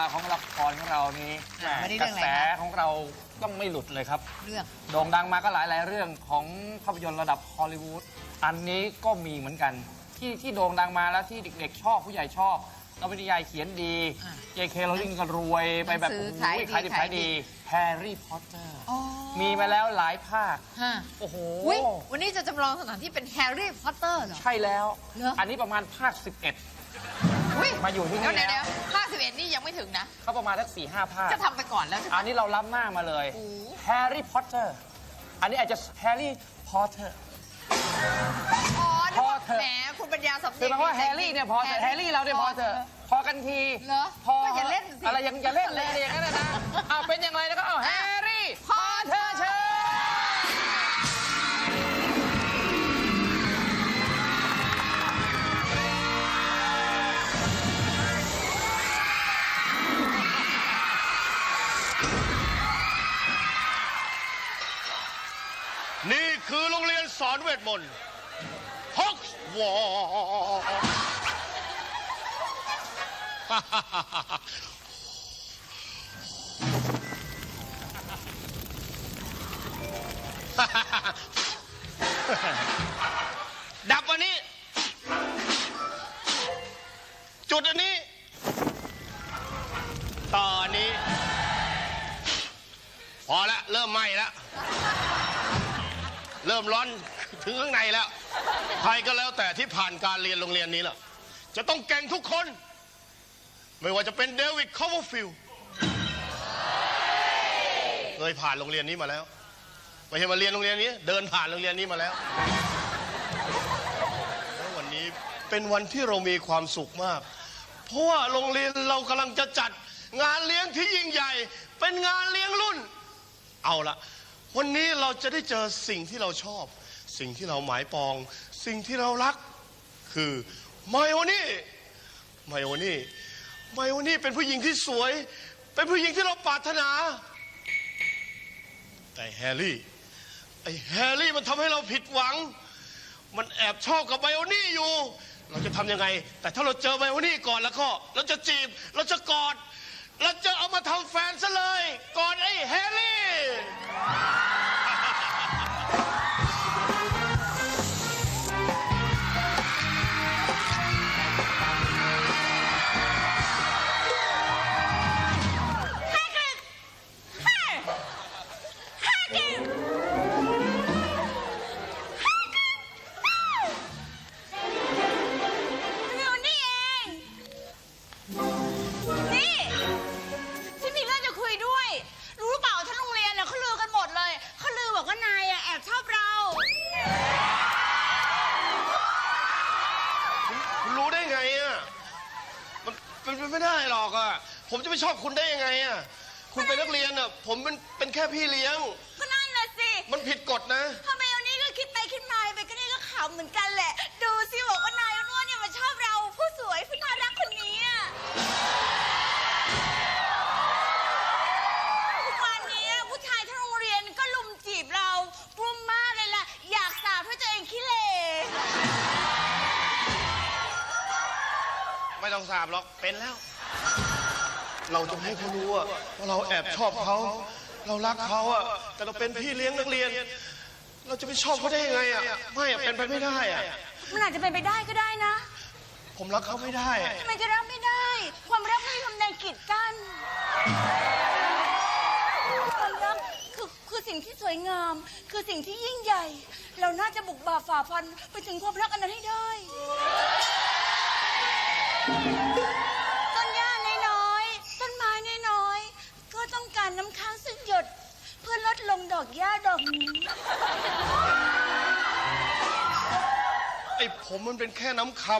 าวของละครของเรานี้แหอะไม่ได้กเรื่ระองอะไรแสคะ ของเราต้องไม่หลุดเลยครับ เรื่อง โด่งดังมาก็หลายหลายๆเรื่องของภาพยนตร์ระดับฮอลลีวูดอันนี้ก็มีเหมือนกัน ที่ที่โด่งดังมาแล้วที่เด็กๆชอบผู้ใหญ่ชอบนวนิยายเขียนดี อะ J.K. Rowling ก็รวยไปแบบหนังสือโอ้โหขายดีขายดิบขาขายยดี ดีแฮร์รี่พอตเตอร์อ๋อมีมาแล้วหลายภาค ฮะโอ้โห อุ๊ยวันนี้จะจำลองสถานที่เป็นแฮร์รี่พอตเตอร์เหรอ ใช่แล้ว เหรออัอันนี้ประมาณภาค อุ๊ย11มาอยู่ที่เดี๋ยนี่วเดี๋ยวแล้เดี๋ยววภาคสิบเอ็ดนี่ยังไม่ถึงนะ เขาประมาณสักสี่ห้าภาค จะทำไปก่อนแล้วใช่ไหม อันนี้เราล้ำหน้ามาเลยโอ้ แฮร์รี่พอตเตอร์ อันนี้อาจจะแฮร์รี่พอตเตอร์ อ๋อนึกว่าพอเถอะ แหมคุณปัญญาสำคือเนียงหมายความว่าแฮร์รี่เนี่ยพอเถอะแฮร์รี่เราเนี่ยพอเถอะพอกันทีเหรอพอก็อย่าเล่นสิ อะไรยังอย่าเล่นเลยอะไรอย่างนั้นนะนะอ้าวเป็นอย่างไรแล้วก็เอาแฮร์รี่พอเถอะ คือโรงเรียนสอนเวทมนต์ฮอกวอดับ ริ่มร้อนถึงข้างในแล้ว ใครก็แล้วแต่ที่ผ่านการเรียนโรงเรียนนี้ล่ะ จะต้องเก่งทุกคน ไม่ว่าจะเป็นเดวิดคอเวอร์ฟิลเคยผ่านโรงเรียนนี้มาแล้ว ไม่ใช่มาเรียนโรงเรียนนี้ เดินผ่านโรงเรียนนี้มาแล้วแล้ววันนี้เป็นวันที่เรามีความสุขมาก เพราะว่าโรงเรียนเรากำลังจะจัด งานเลี้ยงที่ยิ่งใหญ่ เป็นงานเลี้ยงรุ่น เอาละ วันนี้เราจะได้เจอสิ่งที่เราชอบ สิ่งที่เราหมายปอง สิ่งที่เรารัก คือไมโอนี่ไมโอนี่ไมโอนี่เป็นผู้หญิงที่สวย เป็นผู้หญิงที่เราปรารถนา แต่แฮร์รี่ไอ้แฮร์รี่มันทำให้เราผิดหวัง มันแอบชอบกับไบโอนี่อยู่ เราจะทำยังไง แต่ถ้าเราเจอไบโอนี่ก่อนแล้วก็ เราจะจีบเราจะกอด เราจะเอามาทำแฟนซะเลย ก่อนไอ้แฮร์รี่าบหรอกเป็นแล้ว เราจะให้เขารู้อะว่าเราแอบชอบเขา เรารักเขาอะแต่เราเป็นพี่เลี้ยงนักเรียน เราจะไปชอบเขาได้ยังไงอะไม่อะเป็นไปไม่ได้อะมันอาจจะเป็นไปได้ก็ได้นะผมรักเขาไม่ได้อะทำไมจะรับไม่ได้ ความรักไม่มีคำใดกีดกันความรักคือคือสิ่งที่สวยงาม คือสิ่งที่ยิ่งใหญ่ เราน่าจะบุกบ่าฝ่าฟันไปถึงความรักอันนั้นให้ได้ อกหญ้าดอกนี้ไอ้ผมมันเป็นแค่น้ำคำ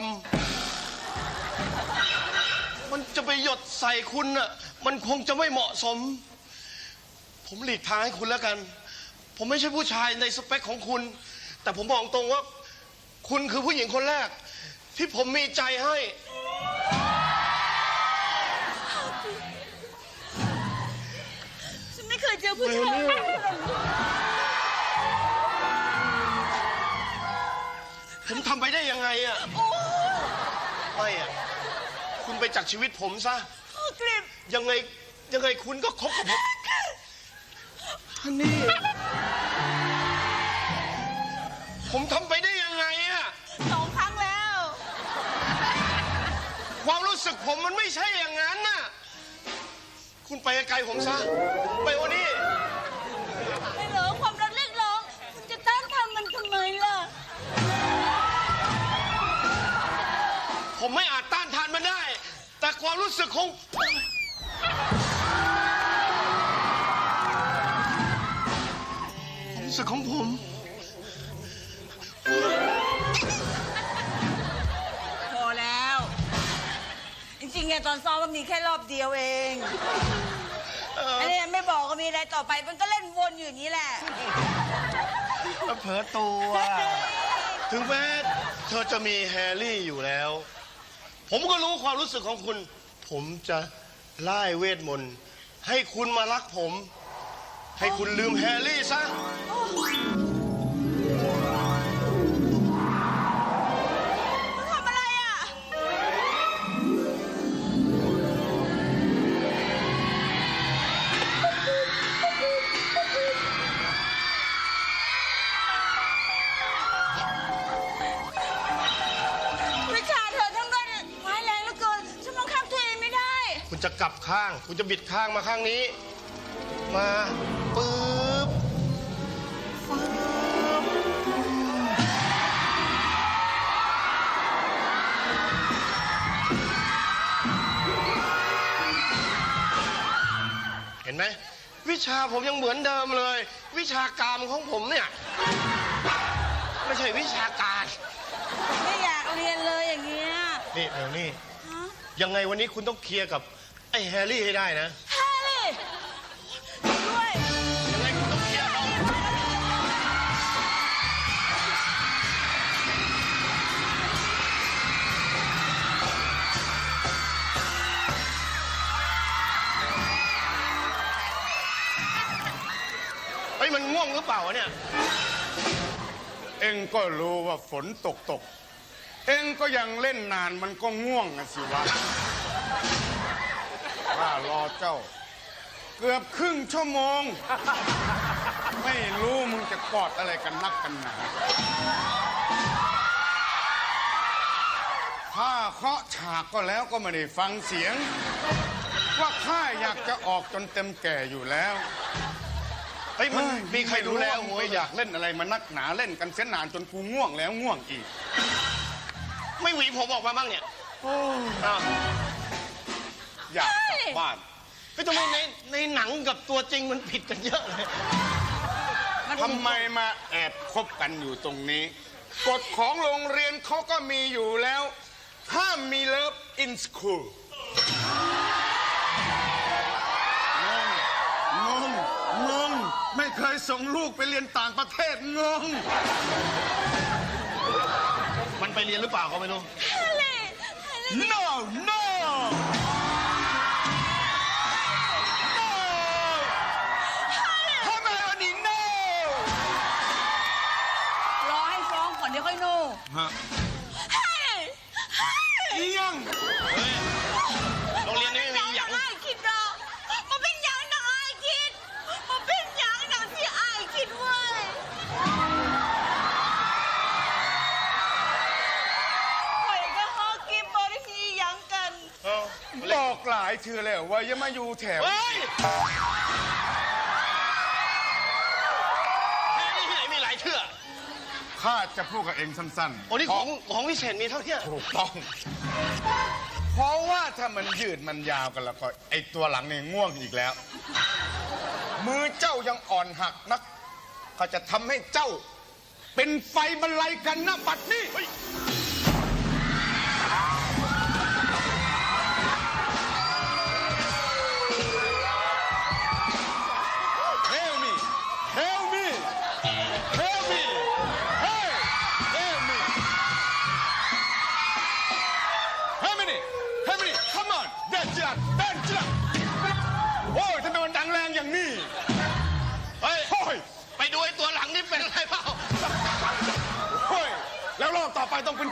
มันจะไปหยดใส่คุณอะมันคงจะไม่เหมาะสม ผมหลีกทางให้คุณแล้วกัน ผมไม่ใช่ผู้ชายในสเปคของคุณ แต่ผมบอกตรงว่า คุณคือผู้หญิงคนแรก ที่ผมมีใจให้ เคยเจอผู้ชายเร็วผมทำไปได้ยังไงอะโอ้ไม่อะคุณไปจากชีวิตผมซะกริบยังไงยังไงคุณก็คบกับผมฮันนี่ ผมทำไปได้ยังไงอะสองครั้งแล้ว ความรู้สึกผมมันไม่ใช่อย่างนั้นน่ะ คุณไปไกลผมซะ ไปวันนี้ ไม่เหรอความรักเรียกร้อง คุณจะต้านทานมันทำไมล่ะ ผมไม่อาจต้านทานมันได้ แต่ความรู้สึกของ ความรู้สึกของผม ตอนซ้อมมันมีแค่รอบเดียวเองอันนี้ไม่บอกก็มีอะไรต่อไปมันก็เล่นวนอยู่อย่างนี้แหละเผลอตัว ถึงแม้เธอจะมีแฮร์รี่อยู่แล้ว ผมก็รู้ความรู้สึกของคุณ ผมจะไล่เวทมนต์ให้คุณมารักผม ให้คุณลืมแฮร์รี่ซะ จะกลับข้างคุณจะบิดข้างมาข้างนี้ มาปึ๊บปึ๊บเห็นไหม วิชาผมยังเหมือนเดิมเลย วิชาการของผมเนี่ย ไม่ใช่วิชาการ ไม่อยากเรียนเลยอย่างเงี้ย นี่เดี๋ยวนี่ฮะ ยังไงวันนี้คุณต้องเคลียร์กับไอ้แฮร์รี่ให้ได้นะแฮร์รี่ด้วย ยังไงคุณต้องเคลียร์เอาเฮ้ยมันง่วงหรือเปล่าวะเนี่ย เองก็รู้ว่าฝนตกตก เองก็ยังเล่นนานมันก็ง่วงนะสิวะข้ารอเจ้า เกือบครึ่งชั่วโมง ไม่รู้มึงจะกอดอะไรกันนักกันหนาข้าเคาะฉากก็แล้วก็ไม่ได้ฟังเสียง ว่าข้าอยากจะออกจนเต็มแก่อยู่แล้วเฮ้ยมันมีใครดูแลหัหัววอยากเล่นอะไรมานักหนาเล่นกันเส้นนานจนกูง่วงแล้วง่วงอีก ไม่หวีผมออกมาบ้างเนี่ยอ้าวอยากกลับบ้านเฮ้ยทำไมในในหนังกับตัวจริงมันผิดกันเยอะเลยทำไมมาแอบคบกันอยู่ตรงนี้ กฎของโรงเรียนเขาก็มีอยู่แล้ว ห้ามมีเลิฟอินสคูลงงงงงงไม่เคยส่งลูกไปเรียนต่างประเทศงงมันไป เรียนหรือเปล่าก็ไม่รู้แฮร์รี่แฮร์รี่ no no เทือแล้วว่าอย่ามาอยู่แถว เฮ้ยแฮร์รี่ที่ไหนมีหลายเชื่อข้าจะพูดกับเองสั้นๆโอ้นี่ของของวิเศษมีเท่าเนี้ยถูกต้อง เพราะว่าถ้ามันยืดมันยาวกันแล้วก็ไอตัวหลังเนี่ยง่วงอีกแล้ว มือเจ้ายังอ่อนหักนัก เขาจะทำให้เจ้า เป็นไฟบรรลัยกันนะบัดนี้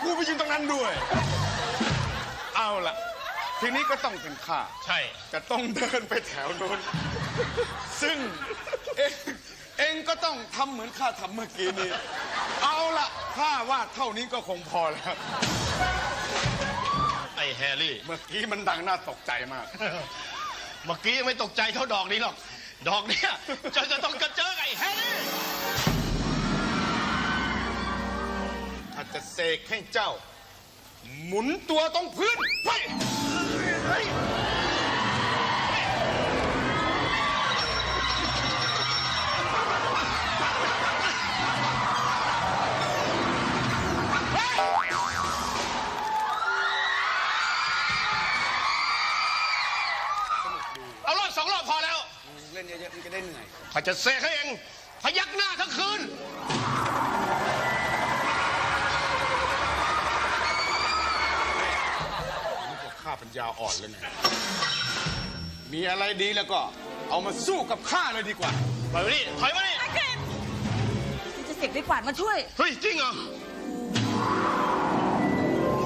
โอ้ยแล้วรอบต่อไปต้องเป็นคู่ผู้ชิงตรงนั้นด้วย เอาล่ะ ทีนี้ก็ต้องเป็นข้าใช่ จะต้องเดินไปแถวนู้น ซึ่งเองเองก็ต้องทำเหมือนข้าทำเมื่อกี้นี้ เอาละข้าว่าเท่านี้ก็คงพอแล้ว ไอ้แฮร์รี่ เมื่อกี้มันดังน่าตกใจมาก เมื่อกี้ยังไม่ตกใจเท่าดอกนี้หรอก ดอกเนี้ยจะจะต้องกระเจิงไอ้แฮร์รี่ จะเสกให้เจ้า หมุนตัวตรงพื้นไปเอารอบสองรอบพอแล้ว เล่นเยอะๆมันจะได้เหนื่อย ข้าจะเสกให้าปัญญาอ่อนเลยไงมีอะไรดีแล้วก็เอามาสู้กับข้าเลยดีกว่าไปมานี่ถอยมานี่มันจะเสกได้กวาดมาช่วย เฮ้ยจริงเหรอ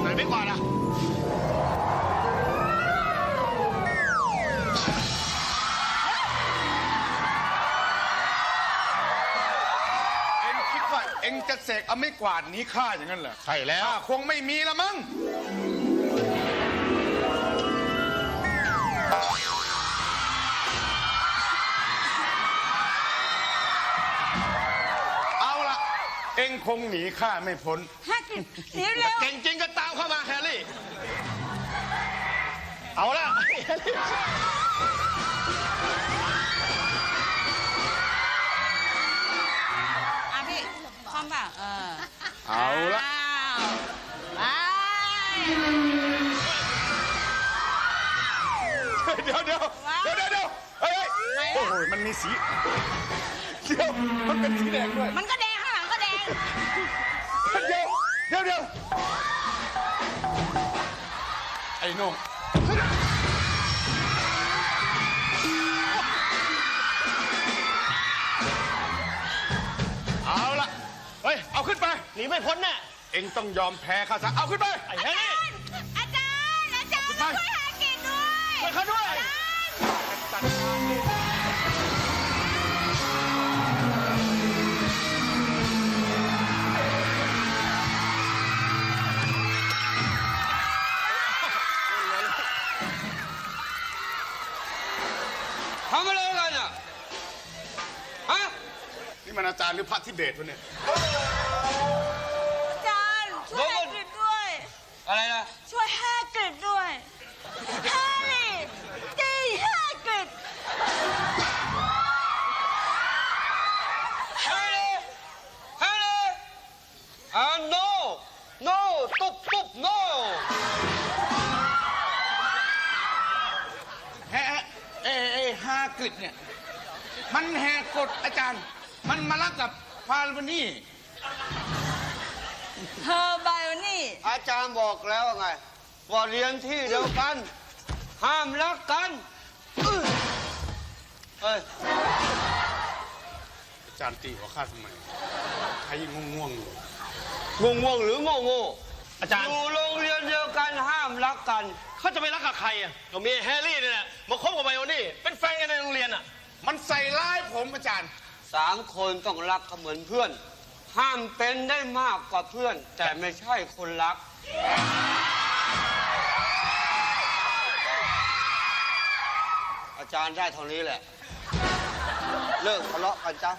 ไหนไม่กวาดอะเอ็งคิดว่าเอ็งจะเสกเอาไม่กวาดหนี้ข้าอย่างนั้นเหรอใช่แล้ว ข้าคงไม่มีละมั้ง คงหนีข้าไม่พ้นฮากริดหนีเร็วเก่งจริงก็ตามเข้ามาแฮร์รี่ เอาละแฮร์รี่อะพี่ความป่ะเออเอาละอ้าวไปเดี๋ยวเดี๋ยวเดี๋ยวเดี๋ยวเดี๋ยวเฮ้ยเฮ้ยโอ้โหมันมีสีเดี๋ยวมันเป็นสีแดงด้วย มันก็แดง เดี๋ยวเดี๋ยวเดี๋ยวไอ้โหน่งเอาละเฮ้ย เอาขึ้นไป หนีไม่พ้นแน่เอ็งต้องยอมแพ้ข้าซะเอาขึ้นไป ไอ้แฮร์รี่อาจารย์ อาจารย์ไปช่วยหากินด้วย ไปเขาด้วยท รย์หรือพระทิเบตวะเนี่ย อาจารย์ช่วยแฮกริดด้วย อะไรนะช่วยแฮกริดด้วยแฮร์รี่ตีแฮกริดเฮ้ยเฮ้ยอ่า no no ตุ๊บตุ๊บ no แฮะเอเอฮากฤษเนี่ย มันแหกกฎอาจารย์ มันมารักกับฟาลวานี่ เธอบายวันนี่ อาจารย์บอกแล้วไงว่าเรียนที่เดียวกัน ห้ามรักกันอื้อเฮ้ยอาจารย์ตีหัวข้าทำไมใครยังง่วงๆอยู่งงงๆหรือโง่โง่อาจารย์อยู่โรงเรียนเดียวกันห้ามรักกัน เขาจะไปรักกับใครอะก็มีแฮร์รี่นี่แหละมาคบกับไบโอนี่เป็นแฟนกันในโรงเรียนอะ มันใส่ร้ายผมอาจารย์ สามคนต้องรักกันเหมือนเพื่อน ห้ามเป็นได้มากกว่าเพื่อน แต่ไม่ใช่คนรัก อาจารย์ได้เท่านี้แหละ เลิกทะเลาะกันจ้ะ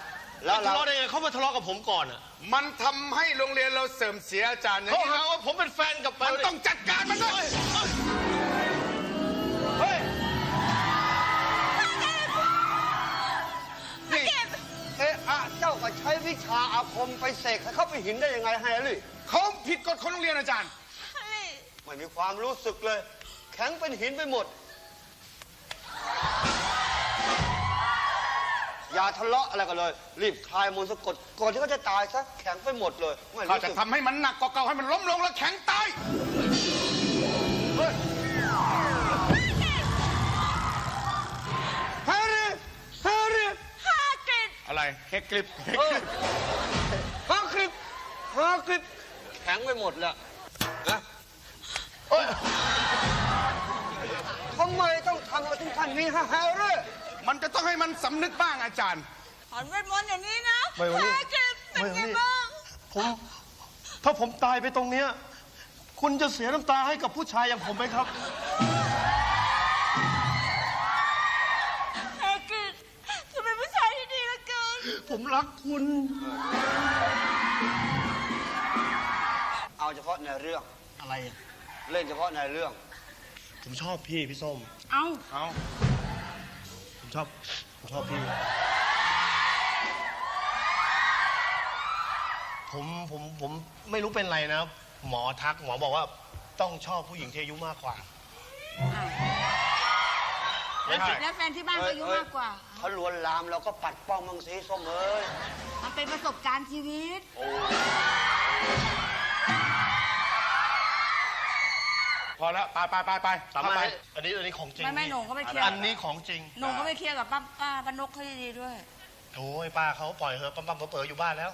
แล้วทะเราเลาะได้ไงเขามาทะเลาะกับผมก่อนอะมันทำให้โรงเรียนเราเสื่อมเสียอาจารย์อย่างเขานี้หาว่าผมเป็นแฟนกับไบมันโอนี่ต้องจัดการมันด้วย อะเจ้าก็ใช้วิชาอาคมไปเสกให้เขาไปหินได้ยังไงแฮร์รี่เขาผิดกฎของโรงเรียนอาจารย์ไม่มีความรู้สึกเลย แข็งเป็นหินไปหมด อย่าทะเลาะอะไรกันเลย รีบคลายมนต์สะกดก่อนที่เขาจะตายซะแข็งไปหมดเลยไม่เขารู้จะสึกทำให้มันหนักกว่าเก่าให้มันล้มลงแล้วแข็งตาย อะไรเฮกลิปเฮกเอลิอปฮาคลิปฮาคลิปแข็งไปหมดแล้วนะท่านมีฮาฮาเร่มันจะต้องให้มันสำนึกบ้างอาจารย์ ถอนเวทมนต์อย่างนี้นะไม่วันนี้แกเป็นไม่ไงวันนี้บ้างผม ถ้าผมตายไปตรงเนี้ย คุณจะเสียน้ำตาให้กับผู้ชายอย่างผมไหมครับ ผมรักคุณ เอาเฉพาะในเรื่อง อะไรอะเล่นเฉพาะในเรื่อง ผมชอบพี่พี่ส้ม เอาเอาผมชอบ ผมชอบพี่ ผมผมผมไม่รู้เป็นไรนะ หมอทักหมอบอกว่าต้องชอบผู้หญิงที่อายุมากกว่าไม่ใช่แล้วแฟนที่บ้านก็อายุมากกว่า เขาลวนลามเราก็ปัดป้องมังสีส้มเอ้ยมันเป็นประสบการณ์ชีวิต พอแล้วไปไปไปไปสาเข้ามารไปถอันนี้อันนี้ของจริงไม่ไม่พี่หนูก็ไม่เครียดอันนี้ของจริงหนูก็ไม่เคลียร์กับป้าป้าป้านกเขาดีๆด้วย โอ้ยป้าเขาปล่อยเหอะปั๊มปั๊มเป๋อๆอยู่บ้านแล้ว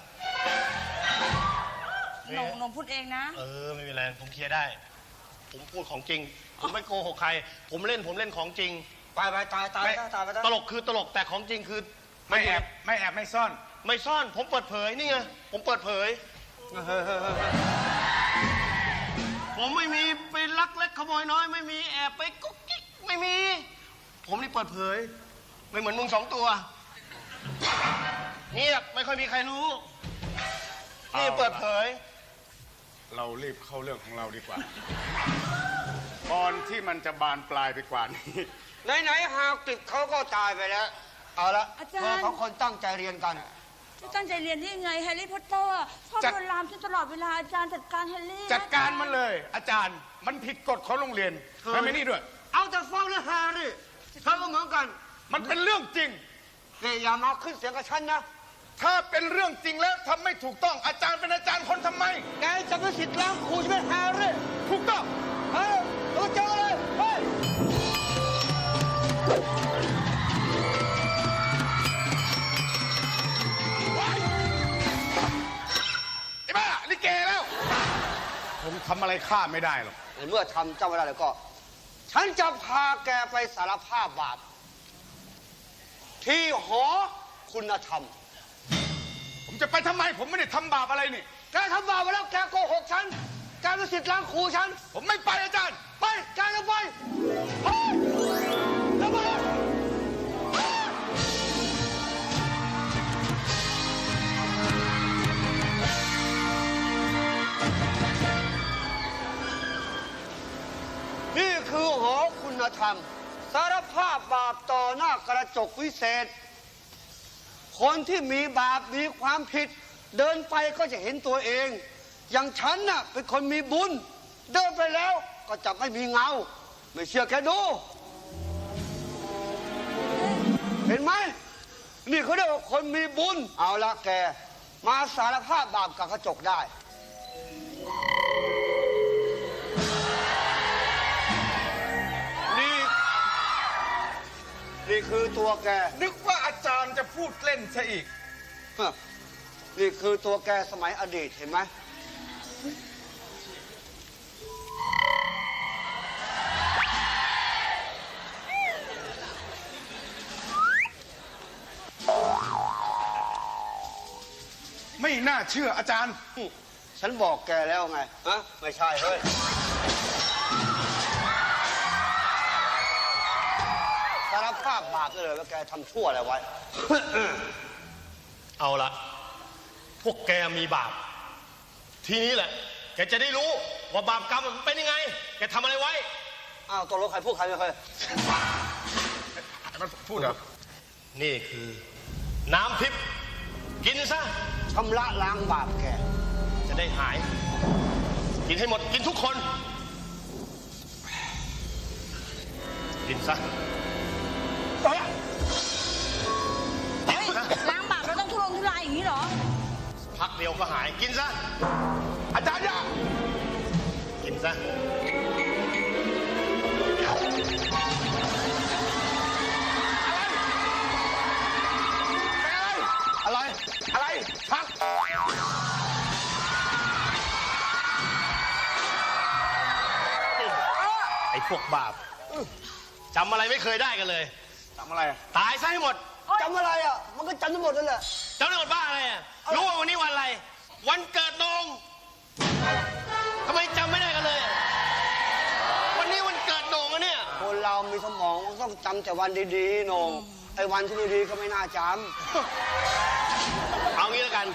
หนูหนูพูดเองนะ เออไม่เป็นไรผมเคลียร์ได้ ผมพูดของจริง ผมไม่โกหกใคร ผมเล่นผมเล่นของจริง ไปไปตายตายไม่ตายตายไปตายตลกคือตลกแต่ของจริงคือไม่แอบไม่แอบไม่ซ่อน ไม่ซ่อนผมเปิดเผยนี่ไงผมเปิดเผย ผมไม่มีไปลักเล็กขโมยน้อย ไม่มีแอบไปกุ๊กกิ๊กไม่มี ผมนี่เปิดเผย ไม่เหมือนมึงสองตัวเงียบไม่ค่อยมีใครรู้ นี่เอาล่ะเปิดเผย เรารีบเข้าเรื่องของเราดีกว่า ก่อนที่มันจะบานปลายไปกว่านี้ ไหนไหนๆหากติดเขาก็ตายไปแล้ว เอาละอาจารย์เพื่อเขาคนตั้งใจเรียนกัน จะตั้งใจเรียนได้ยังไงแฮร์รี่พอตเตอร์ชอบจัดโดนลามฉันตลอดเวลาอาจารย์จัดการแฮร์รี่จัดการมันเลย อาจารย์มันผิดกฎของโรงเรียนไม่ไม่นี่ด้วย เอาแต่ฟังนะฮาดิเธอก็เหมือนกันมันเป็นเรื่องจริงนี่อย่ามาขึ้นเสียงกับฉันนะถ้าเป็นเรื่องจริงแล้วทำไม่ถูกต้องอาจารย์เป็นอาจารย์คนทำไม แกจะเป็นสิทธิ์ล้างครูใช่ไหมฮาดิถูกต้อง ทำอะไรข้าไม่ได้หรอก ในเมื่อทำเจ้าไม่ได้แล้วก็ ฉันจะพาแกไปสารภาพบาป ที่หอคุณธรรม ผมจะไปทำไม ผมไม่ได้ทำบาปอะไรนี่ แกทำบาปไปแล้วแกโกหกฉัน แกเป็นสิทธิ์ล้างครูฉัน ผมไม่ไปอาจารย์ ไป แกจะไปไป นี่คือหอคุณธรรม สารภาพบาปต่อหน้ากระจกวิเศษ คนที่มีบาปมีความผิด เดินไปก็จะเห็นตัวเอง อย่างฉันน่ะเป็นคนมีบุญ เดินไปแล้วก็จะไม่มีเงา ไม่เชื่อแค่ดู เห็นไหมนี่เขาเรียกว่าคนมีบุญ เอาละแก มาสารภาพบาปกับกระจกได้ นี่คือตัวแก นึกว่าอาจารย์จะพูดเล่นซะอีกฮะนี่คือตัวแกสมัยอดีตเห็นไหมไม่น่าเชื่ออาจารย์ ฉันบอกแกแล้วไงฮะไม่ใช่เฮ้ย สารภาพบาปได้เลยว่าแกทำชั่วอะไรไว้ เอาละพวกแกมีบาป ทีนี้แหละ แกจะได้รู้ว่าบาปกรรมมันเป็นยังไง แกทำอะไรไว้ อ้าวตกลงใครพูดใครไม่เคยมันพูดเหรอ นี่คือ น้ำทิพย์กินซะชำระล้างบาปแก จะได้หาย กินให้หมดกินทุกคน กินซะ พักเดียวก็หายกินซะ อาจารย์อย่ากินซะ อะไร อะไร พัก ไอ้พวกบาปจำอะไรไม่เคยได้กันเลย ทำอะไรอะตายซะให้หมด จำอะไรอะ มันก็จำทั้งหมดนั่นแหละ จำได้หมดบ้าอะไรอะ รู้ว่าวันนี้วันอะไร วันเกิดนงทำไมจำไม่ได้กันเลยอะวันนี้วันเกิดนงอะเนี่ย คนเรามีสมองต้องจำแต่วันดีๆโหนงไอ้วันที่ไม่ดีก็ไม่น่าจเอางี้แล้วกัน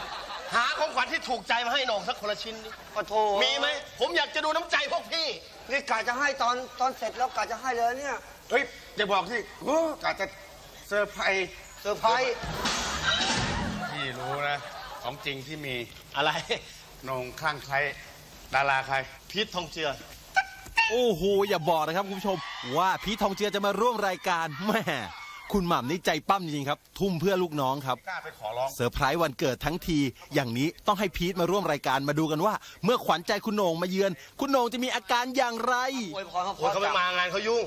หาของขวัญที่ถูกใจมาให้นงสักคนละชิ้นดิำก็โทมีไหม ผมอยากจะดูน้ำใจพวกพี่ นี่กะจะให้ตอนตอนเสร็จแล้วกะจะให้เลยเนี่ยเฮ้ยอย่าบอกสิโอ้กะจะเซอร์ไพรส์เซอร์ไพรส์พี่ รู้นะ ของจริงที่มีอะไร นงข้างใครดาราใคร พีททองเจือ โอ้โห อย่าบอกนะครับคุณผู้ชม ว่าพีททองเจือจะมาร่วมรายการแม่คุณหม่ำนี่ใจปั้มจริงๆครับ ทุ่มเพื่อลูกน้องครับ กล้าไปขอร้อง เซอร์ไพรส์วันเกิดทั้งที อย่างนี้ต้องให้พีทมาร่วมรายการมาดูกันว่า เมื่อขวัญใจคุณโหน่งมาเยือน คุณโหน่งจะมีอาการอย่างไร อวยพรเขาโอ้ยเขาไม่มางานเขายุ่ง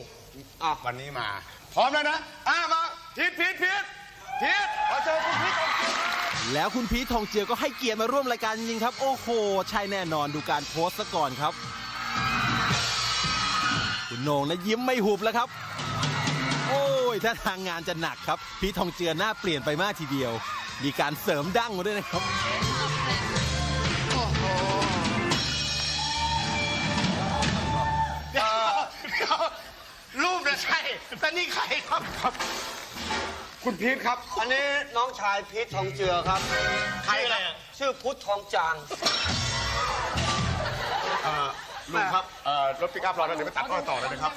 วันนี้มา พร้อมแล้วนะ อ้ามาพีทพีทพีทพีทขอเชิญคุณพีททองเจือ แล้วคุณพีททองเจือก็ให้เกียรติมาร่วมรายการจริงๆครับ โอ้โห ใช่แน่นอนดูการโพสต์ซะก่อนครับ คุณโหน่งนะยิ้มไม่หุบแล้วครับ โอ้ยถ้าทางงานจะหนักครับ พีททองเจือหน้าเปลี่ยนไปมากทีเดียว มีการเสริมดั้งมาด้วยนะครับรูปนะใช่แต่นี่ใครครับคุ ณพีทครับ อันนี้น้องชายพีททองเจือครับ ใครอะไรอะชื่อพุทธทองจางเอ่อลุงครับเอ่อรถปิกอัพรอแล้วเดี๋ยวไปตัดอ้อยต่อเลยนะครับ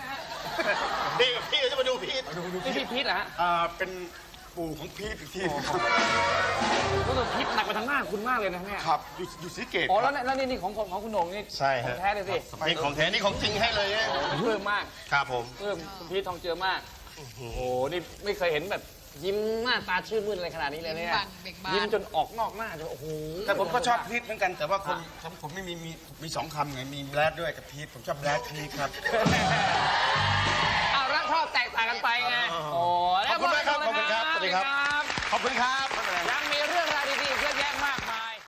นี่พี่จะมาดูพีทนี่พี่พีทเหรอฮะเอ่อเป็นปู่ของพีทอีกทีครับรู้สึกพีทหนักไปทางหน้าคุณมากเลยนะเนี่ยครับอยู่อยู่สีเกต อ๋อคแล้รัวบเนี่ยแล้วนี่นี่ของของของคุณโหน่งนี่ใช่ขอฮะงแท้เลยสินี่ของแท้นี่ของจริงให้เลยเนี่ยผมปลื้มมากครับผมปลื้มคุณพีททองเจือมาก โอ้โห นี่ไม่เคยเห็นแบบ ยิ้มหน้าตาชื่นมื่นอะไรขนาดนี้เลยเนี่ยเบ่งบาน ยิ้มจนออกนอกหน้าจนโอ้โหแต่ผมก็ชอบพีทเหมือนกันแต่ว่าคนผมผมไม่มีมีมีสองคำไงมีแบดด้วยกับพีทผมชอบแบดพีทครับ เอารักชอบแตกต่างกันไปไง โอ้ขอบคุณมากครับขอบคุณครับสวัสดีครับ ขอบคุณครับ